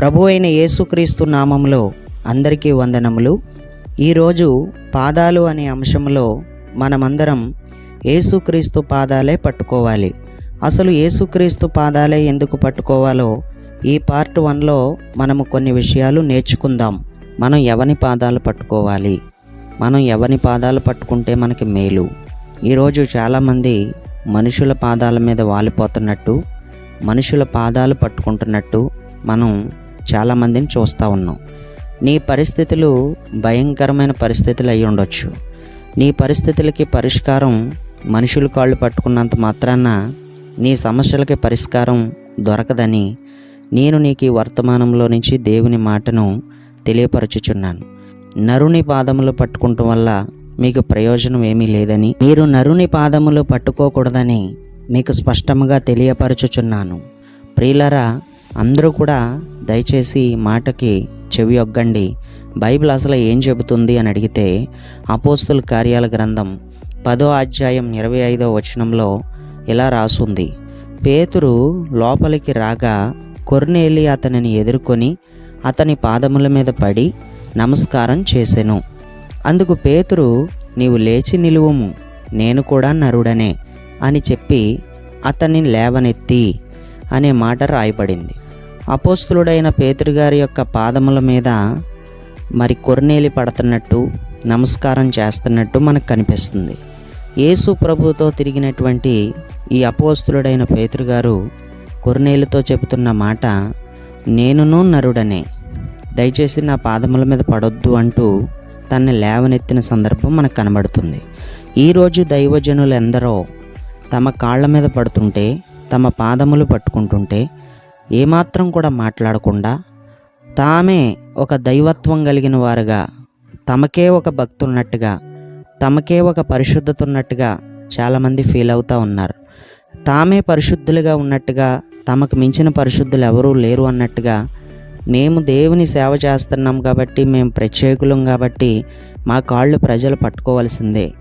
ప్రభు అయిన యేసుక్రీస్తు నామంలో అందరికీ వందనములు. ఈరోజు పాదాలు అనే అంశంలో మనమందరం యేసుక్రీస్తు పాదాలే పట్టుకోవాలి. అసలు యేసుక్రీస్తు పాదాలే ఎందుకు పట్టుకోవాలో ఈ పార్ట్ వన్లో మనము కొన్ని విషయాలు నేర్చుకుందాం. మనం ఎవని పాదాలు పట్టుకోవాలి? మనం ఎవని పాదాలు పట్టుకుంటే మనకి మేలు? ఈరోజు చాలామంది మనుషుల పాదాల మీద వాలిపోతున్నట్టు మనుషుల పాదాలు పట్టుకుంటున్నట్టు మనం చాలామందిని చూస్తూ ఉన్నాం. నీ పరిస్థితులు భయంకరమైన పరిస్థితులు అయి ఉండొచ్చు. నీ పరిస్థితులకి పరిష్కారం మనుషులు కాళ్ళు పట్టుకున్నంత మాత్రాన నీ సమస్యలకి పరిష్కారం దొరకదని నేను నీకు ఈ వర్తమానంలో నుంచి దేవుని మాటను తెలియపరచుచున్నాను. నరుని పాదములు పట్టుకుంటం వల్ల మీకు ప్రయోజనం ఏమీ లేదని మీరు నరుని పాదములు పట్టుకోకూడదని మీకు స్పష్టంగా తెలియపరచుచున్నాను. ప్రియులరా అందరూ కూడా దయచేసి మాటకి చెవి ఒగ్గండి. బైబిల్ అసలు ఏం చెబుతుంది అని అడిగితే అపోస్తుల కార్యాల గ్రంథం పదో అధ్యాయం ఇరవై ఐదో వచనంలో ఇలా రాసుంది. పేతురు లోపలికి రాగా కొర్నేలి అతనిని ఎదుర్కొని అతని పాదముల మీద పడి నమస్కారం చేసెను. అందుకు పేతురు నీవు లేచి నిలువము నేను కూడా నరుడనే అని చెప్పి అతన్ని లేవనెత్తి అనే మాట రాయబడింది. అపోస్తులుడైన పేతురు గారి యొక్క పాదముల మీద మరి కొర్నేలి పడుతున్నట్టు నమస్కారం చేస్తున్నట్టు మనకు కనిపిస్తుంది. యేసు ప్రభుతో తిరిగినటువంటి ఈ అపోస్తులుడైన పేతురుగారు గారు చెబుతున్న మాట నేనును నరుడనే. దయచేసి నా పాదముల మీద పడొద్దు అంటూ తన్ని లేవనెత్తిన సందర్భం మనకు కనబడుతుంది. ఈరోజు దైవజనులు ఎందరో తమ కాళ్ళ మీద పడుతుంటే తమ పాదములు పట్టుకుంటుంటే ఏమాత్రం కూడా మాట్లాడకుండా తామే ఒక దైవత్వం కలిగిన వారుగా తమకే ఒక భక్తి ఉన్నట్టుగా తమకే ఒక పరిశుద్ధత ఉన్నట్టుగా చాలామంది ఫీల్ అవుతూ ఉన్నారు. తామే పరిశుద్ధులుగా ఉన్నట్టుగా తమకు మించిన పరిశుద్ధులు ఎవరూ లేరు అన్నట్టుగా మేము దేవుని సేవ చేస్తున్నాం కాబట్టి మేము ప్రత్యేకులం కాబట్టి మా కాళ్ళు ప్రజలు పట్టుకోవాల్సిందే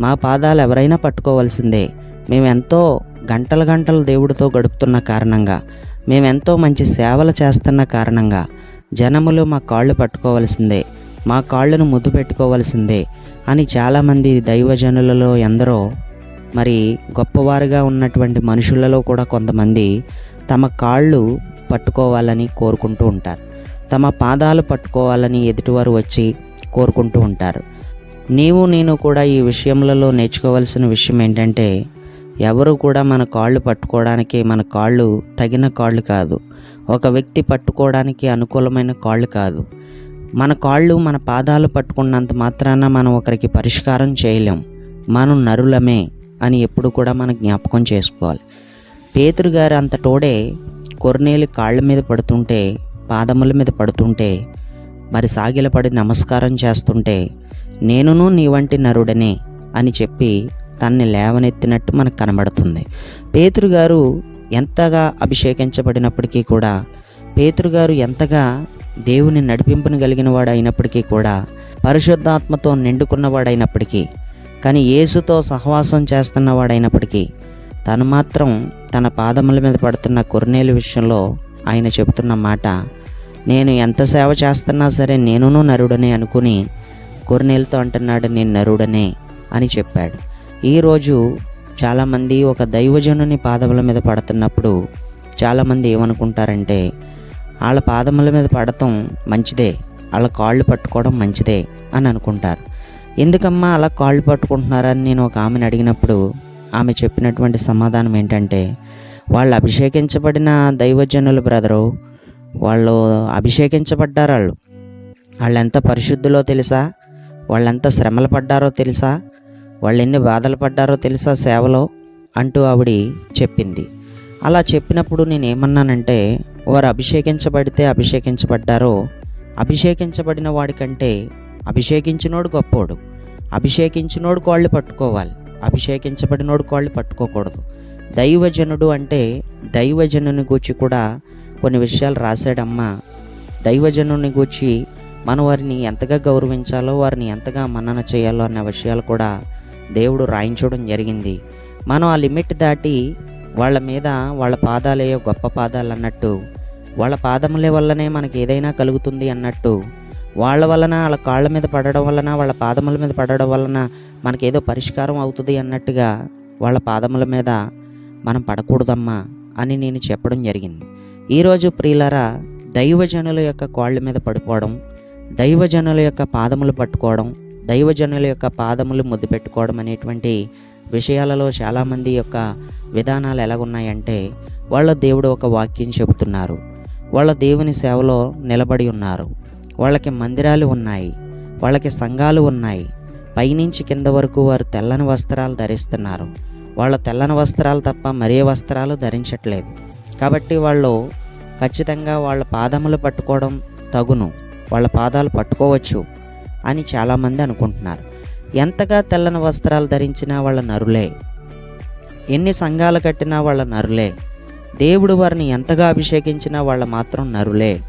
మా పాదాలు ఎవరైనా పట్టుకోవాల్సిందే. మేము ఎంతో గంటల గంటలు దేవుడితో గడుపుతున్న కారణంగా మేమెంతో మంచి సేవలు చేస్తున్న కారణంగా జనములు మా కాళ్ళు పట్టుకోవాల్సిందే మా కాళ్ళను ముద్దు పెట్టుకోవాల్సిందే అని చాలామంది దైవజనులలో ఎందరో మరి గొప్పవారుగా ఉన్నటువంటి మనుషులలో కూడా కొంతమంది తమ కాళ్ళు పట్టుకోవాలని కోరుకుంటూ ఉంటారు. తమ పాదాలు పట్టుకోవాలని ఎదుటివారు వచ్చి కోరుకుంటూ ఉంటారు. నీవు నేను కూడా ఈ విషయములలో నేర్చుకోవాల్సిన విషయం ఏంటంటే ఎవరు కూడా మన కాళ్ళు పట్టుకోవడానికి మన కాళ్ళు తగిన కాళ్ళు కాదు. ఒక వ్యక్తి పట్టుకోవడానికి అనుకూలమైన కాళ్ళు కాదు. మన కాళ్ళు మన పాదాలు పట్టుకున్నంత మాత్రాన మనం ఒకరికి పరిష్కారం చేయలేం. మనం నరులమే అని ఎప్పుడు కూడా మనం జ్ఞాపకం చేసుకోవాలి. పేతురు గారు అంత తోడే కాళ్ళ మీద పడుతుంటే పాదముల మీద పడుతుంటే మరి సాగిలపడి నమస్కారం చేస్తుంటే నేనును నీ వంటి నరుడనే అని చెప్పి తన్ని లేవనెత్తినట్టు మనకు కనబడుతుంది. పేతురు గారు ఎంతగా అభిషేకించబడినప్పటికీ కూడా పేతురు గారు ఎంతగా దేవుని నడిపింపును కలిగిన వాడు అయినప్పటికీ కూడా పరిశుద్ధాత్మతో నిండుకున్నవాడైనప్పటికీ కానీ యేసుతో సహవాసం చేస్తున్నవాడైనప్పటికీ తను మాత్రం తన పాదముల మీద పడుతున్న కొర్నేలు విషయంలో ఆయన చెబుతున్న మాట నేను ఎంత సేవ చేస్తున్నా సరే నేనును నరుడనే అనుకుని కొర్నేలతో అంటున్నాడు నేను నరుడనే అని చెప్పాడు. ఈరోజు చాలామంది ఒక దైవజనుని పాదముల మీద పడుతున్నప్పుడు చాలామంది ఏమనుకుంటారంటే వాళ్ళ పాదముల మీద పడటం మంచిదే వాళ్ళ కాళ్ళు పట్టుకోవడం మంచిదే అని అనుకుంటారు. ఎందుకమ్మా అలా కాళ్ళు పట్టుకుంటున్నారని నేను ఒక ఆమెను అడిగినప్పుడు ఆమె చెప్పినటువంటి సమాధానం ఏంటంటే వాళ్ళు అభిషేకించబడిన దైవజనులు బ్రదరు వాళ్ళు అభిషేకించబడ్డారు వాళ్ళు. వాళ్ళు ఎంత పరిశుద్ధులో తెలుసా? వాళ్ళు ఎంత శ్రమలు పడ్డారో తెలుసా? వాళ్ళు ఎన్ని బాధలు పడ్డారో తెలుసా సేవలో? అంటూ ఆవిడ చెప్పింది. అలా చెప్పినప్పుడు నేను ఏమన్నానంటే వారు అభిషేకించబడితే అభిషేకించబడ్డారో అభిషేకించబడిన వాడికంటే అభిషేకించినోడు గొప్పోడు. అభిషేకించినోడు కాళ్ళు పట్టుకోవాలి. అభిషేకించబడినోడు కాళ్ళు పట్టుకోకూడదు. దైవజనుడు అంటే దైవజనుని గూర్చి కూడా కొన్ని విషయాలు రాశాడమ్మా. దైవజనుని గూర్చి మనం వారిని ఎంతగా గౌరవించాలో వారిని ఎంతగా మన్నన చేయాలో అన్న విషయాలు కూడా దేవుడు రాయించడం జరిగింది. మనం ఆ లిమిట్ దాటి వాళ్ళ మీద వాళ్ళ పాదాలే గొప్ప పాదాలు అన్నట్టు వాళ్ళ పాదముల వల్లనే మనకి ఏదైనా కలుగుతుంది అన్నట్టు వాళ్ళ వలన వాళ్ళ కాళ్ళ మీద పడడం వలన వాళ్ళ పాదముల మీద పడడం వలన మనకి ఏదో పరిష్కారం అవుతుంది అన్నట్టుగా వాళ్ళ పాదముల మీద మనం పడకూడదమ్మా అని నేను చెప్పడం జరిగింది. ఈరోజు ప్రియులరా దైవజనుల యొక్క కాళ్ళ మీద పడిపోవడం దైవజనుల యొక్క పాదములు పట్టుకోవడం దైవజనుల యొక్క పాదములు ముద్దు పెట్టుకోవడం అనేటువంటి విషయాలలో చాలామంది యొక్క విధానాలు ఎలాగున్నాయంటే వాళ్ళ దేవుడు ఒక వాక్యం చెబుతున్నారు. వాళ్ళ దేవుని సేవలో నిలబడి ఉన్నారు. వాళ్ళకి మందిరాలు ఉన్నాయి. వాళ్ళకి సంఘాలు ఉన్నాయి. పైనుంచి కింద వరకు వారు తెల్లని వస్త్రాలు ధరిస్తున్నారు. వాళ్ళ తెల్లని వస్త్రాలు తప్ప మరే వస్త్రాలు ధరించట్లేదు. కాబట్టి వాళ్ళు ఖచ్చితంగా వాళ్ళ పాదములు పట్టుకోవడం తగును. వాళ్ళ పాదాలు పట్టుకోవచ్చు. అని చాలామంది అనుకుంటున్నారు. ఎంతగా తెల్లని వస్త్రాలు ధరించినా వాళ్ళ నరులే. ఎన్ని సంఘాలు కట్టినా వాళ్ళ నరులే. దేవుడు వారిని ఎంతగా అభిషేకించినా వాళ్ళ మాత్రం నరులే.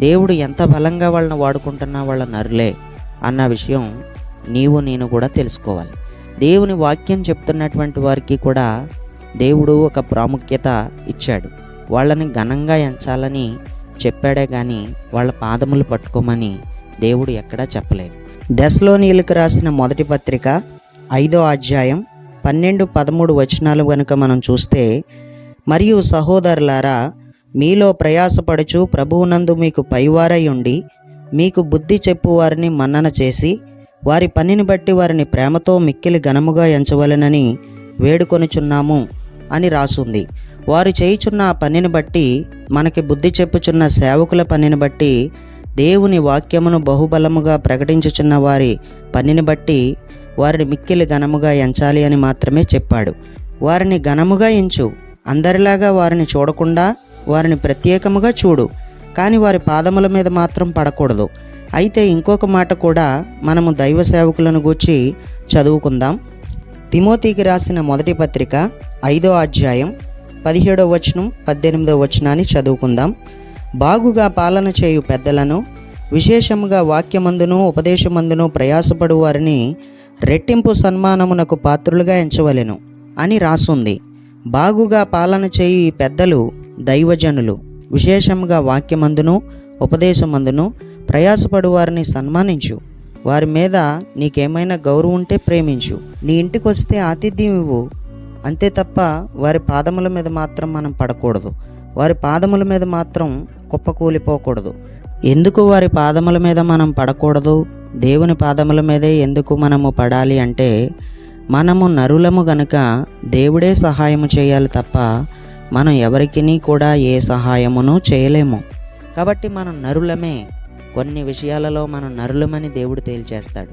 దేవుడు ఎంత బలంగా వాళ్ళని వాడుకుంటున్నా వాళ్ళ నరులే అన్న విషయం నీవు నేను కూడా తెలుసుకోవాలి. దేవుని వాక్యం చెప్తున్నటువంటి వారికి కూడా దేవుడు ఒక ప్రాముఖ్యత ఇచ్చాడు. వాళ్ళని ఘనంగా ఎంచాలని చెప్పాడే కానీ వాళ్ళ పాదములు పట్టుకోమని దేవుడు ఎక్కడా చెప్పలేదు. దశలోనీయులకు రాసిన మొదటి పత్రిక ఐదో అధ్యాయం పన్నెండు పదమూడు వచనాలు కనుక మనం చూస్తే మరియు సహోదరులారా మీలో ప్రయాసపడుచు ప్రభువునందు మీకు పైవారై ఉండి మీకు బుద్ధి చెప్పు వారిని మన్నన చేసి వారి పనిని బట్టి వారిని ప్రేమతో మిక్కిలి ఘనముగా ఎంచవలెనని వేడుకొనుచున్నాము అని రాసుంది. వారు చేయుచున్న ఆ పనిని బట్టి మనకి బుద్ధి చెప్పుచున్న సేవకుల పనిని బట్టి దేవుని వాక్యమును బహుబలముగా ప్రకటించుచున్న వారి పనిని బట్టి వారిని మిక్కిలి ఘనముగా ఎంచాలి అని మాత్రమే చెప్పాడు. వారిని ఘనముగా ఎంచు అందరిలాగా వారిని చూడకుండా వారిని ప్రత్యేకముగా చూడు కానీ వారి పాదముల మీద మాత్రం పడకూడదు. అయితే ఇంకొక మాట కూడా మనము దైవ సేవకులను గూర్చి చదువుకుందాం. తిమోతికి రాసిన మొదటి పత్రిక ఐదో అధ్యాయం పదిహేడో వచనం పద్దెనిమిదో వచనాన్ని చదువుకుందాం. బాగుగా పాలన చేయు పెద్దలను విశేషముగా వాక్యమందును ఉపదేశమందును ప్రయాసపడు వారిని రెట్టింపు సన్మానమునకు పాత్రులుగా ఎంచవలెను అని రాసుంది. బాగుగా పాలన చేయు ఈ పెద్దలు దైవజనులు. విశేషముగా వాక్యమందును ఉపదేశమందును ప్రయాసపడు వారిని సన్మానించు. వారి మీద నీకేమైనా గౌరవం ఉంటే ప్రేమించు. నీ ఇంటికి వస్తే ఆతిథ్యం ఇవ్వు. అంతే తప్ప వారి పాదముల మీద మాత్రం మనం పడకూడదు. వారి పాదముల మీద మాత్రం కుప్పకూలిపోకూడదు ఎందుకు వారి పాదముల మీద మనం పడకూడదు? దేవుని పాదముల మీదే ఎందుకు మనము పడాలి అంటే మనము నరులము గనుక దేవుడే సహాయము చేయాలి తప్ప మనం ఎవరికిని కూడా ఏ సహాయమును చేయలేము. కాబట్టి మనం నరులమే. కొన్ని విషయాలలో మనం నరులమని దేవుడు తేల్చేస్తాడు.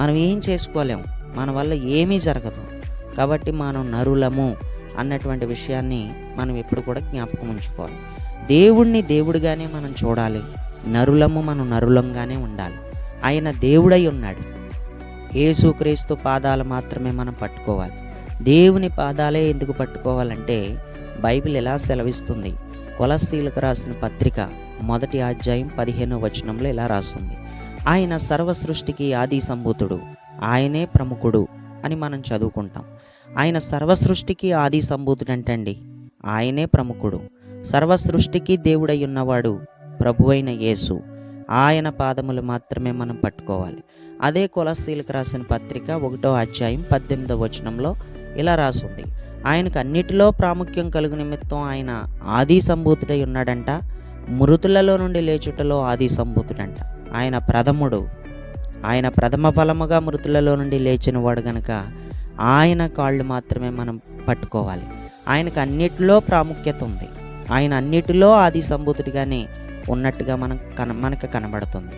మనం ఏం చేసుకోలేము మన వల్ల ఏమీ జరగదు. కాబట్టి మనం నరులము. అన్నటువంటి విషయాన్ని మనం ఎప్పుడు కూడా జ్ఞాపకం ఉంచుకోవాలి. దేవుణ్ణి దేవుడిగానే మనం చూడాలి. నరులము మనం నరులంగానే ఉండాలి. ఆయన దేవుడై ఉన్నాడు. యేసుక్రీస్తు పాదాలు మాత్రమే మనం పట్టుకోవాలి. దేవుని పాదాలే ఎందుకు పట్టుకోవాలంటే బైబిల్ ఎలా సెలవిస్తుంది? కొలస్సీలకు రాసిన పత్రిక మొదటి అధ్యాయం పదిహేనో వచనంలో ఇలా రాస్తుంది? ఆయన సర్వ సృష్టికి ఆది సంభూతుడు. ఆయనే ప్రముఖుడు అని మనం చదువుకుంటాం. ఆయన సర్వ సృష్టికి ఆది సంభూతుడు ఆయనే ప్రముఖుడు. సర్వ సృష్టికి దేవుడై ఉన్నవాడు ప్రభు అయిన యేసు. ఆయన పాదములు మాత్రమే మనం పట్టుకోవాలి. అదే కొలస్సీలకు రాసిన పత్రిక ఒకటో అధ్యాయం పద్దెనిమిదో వచనంలో ఇలా రాసుంది. ఆయనకు అన్నిటిలో ప్రాముఖ్యం కలుగు నిమిత్తం ఆయన ఆది సంభూతుడై ఉన్నాడంట. మృతులలో నుండి లేచుటలో ఆది సంభూతుడంట. ఆయన ప్రథముడు. ఆయన ప్రథమ ఫలముగా మృతులలో నుండి లేచిన వాడు గనక ఆయన కాళ్ళు మాత్రమే మనం పట్టుకోవాలి. ఆయనకు అన్నిటిలో ప్రాముఖ్యత ఉంది. ఆయన అన్నిటిలో ఆది సంభూతుడిగానే ఉన్నట్టుగా మనం కన మనకు కనబడుతుంది.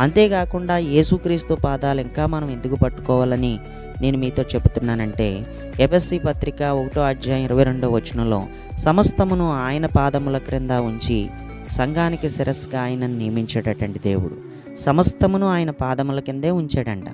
అంతేకాకుండా యేసుక్రీస్తు పాదాలు ఇంకా మనం ఎందుకు పట్టుకోవాలని నేను మీతో చెబుతున్నానంటే ఎఫ్ఎస్సి పత్రిక ఒకటో అధ్యాయం ఇరవై రెండో వచనంలో సమస్తమును ఆయన పాదముల క్రింద ఉంచి సంఘానికి శిరస్సుగా ఆయనను నియమించాడటండి దేవుడు. సమస్తమును ఆయన పాదముల కిందే ఉంచాడంట.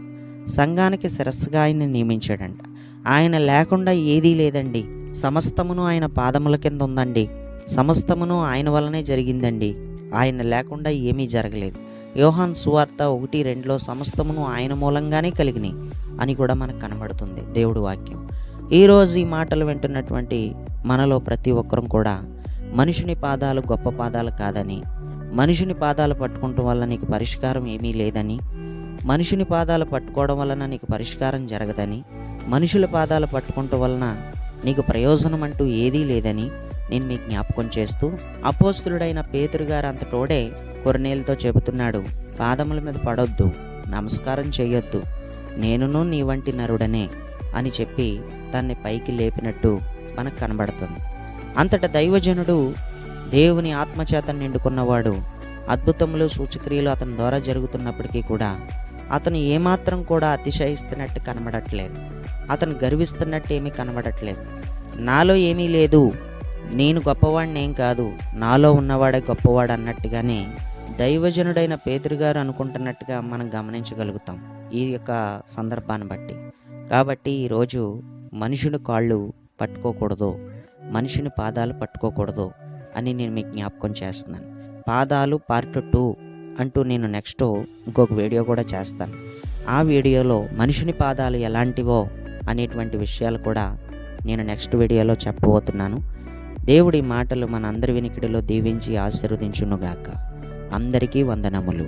సంఘానికి శిరస్సుగా ఆయన నియమించాడంట. ఆయన లేకుండా ఏదీ లేదండి. సమస్తమును ఆయన పాదముల కింద ఉందండి సమస్తమును ఆయన వల్లనే జరిగిందండి. ఆయన లేకుండా ఏమీ జరగలేదు. యోహాన్ సువార్త ఒకటి రెండులో సమస్తమును ఆయన మూలంగానే కలిగినాయి అని కూడా మనకు కనబడుతుంది దేవుడు వాక్యం. ఈరోజు ఈ మాటలు వింటున్నటువంటి మనలో ప్రతి ఒక్కరం కూడా మనుషుని పాదాలు గొప్ప పాదాలు కాదని మనుషుని పాదాలు పట్టుకుంటూ వల్ల నీకు పరిష్కారం ఏమీ లేదని మనుషుని పాదాలు పట్టుకోవడం వలన నీకు పరిష్కారం జరగదని మనుషుల పాదాలు పట్టుకోవటం వలన నీకు ప్రయోజనం అంటూ ఏదీ లేదని నేను మీకు జ్ఞాపకం చేస్తూ అపోస్తులుడైన పేతురు గారు అంతటోడే కొరనేలతో చెబుతున్నాడు పాదముల మీద పడొద్దు నమస్కారం చేయొద్దు నేనును నీ వంటి నరుడనే అని చెప్పి దాన్ని పైకి లేపినట్టు మనకు కనబడుతుంది. అంతట దైవజనుడు దేవుని ఆత్మచేత నిండుకున్నవాడు అద్భుతములు సూచక్రియలు అతని ద్వారా జరుగుతున్నప్పటికీ కూడా అతను ఏమాత్రం కూడా అతిశయిస్తున్నట్టు కనబడట్లేదు. అతను గర్విస్తున్నట్టు ఏమీ కనబడట్లేదు. నాలో ఏమీ లేదు. నేను గొప్పవాడిని ఏం కాదు. నాలో ఉన్నవాడే గొప్పవాడు అన్నట్టుగానే దైవజనుడైన పేతురు గారు అనుకుంటున్నట్టుగా మనం గమనించగలుగుతాం ఈ యొక్క సందర్భాన్ని బట్టి. కాబట్టి ఈరోజు మనుషుని కాళ్ళు పట్టుకోకూడదు. మనుషుని పాదాలు పట్టుకోకూడదు అని నేను మీకు జ్ఞాపకం చేస్తున్నాను. పాదాలు పార్ట్ టూ అంటూ నేను నెక్స్ట్ ఇంకొక వీడియో కూడా చేస్తాను. ఆ వీడియోలో మనుషుని పాదాలు ఎలాంటివో అనేటువంటి విషయాలు కూడా నేను నెక్స్ట్ వీడియోలో చెప్పబోతున్నాను. దేవుడి మాటలు మన అందరి వినికిడిలో దీవించి ఆశీర్వదించునుగాక. అందరికీ వందనములు.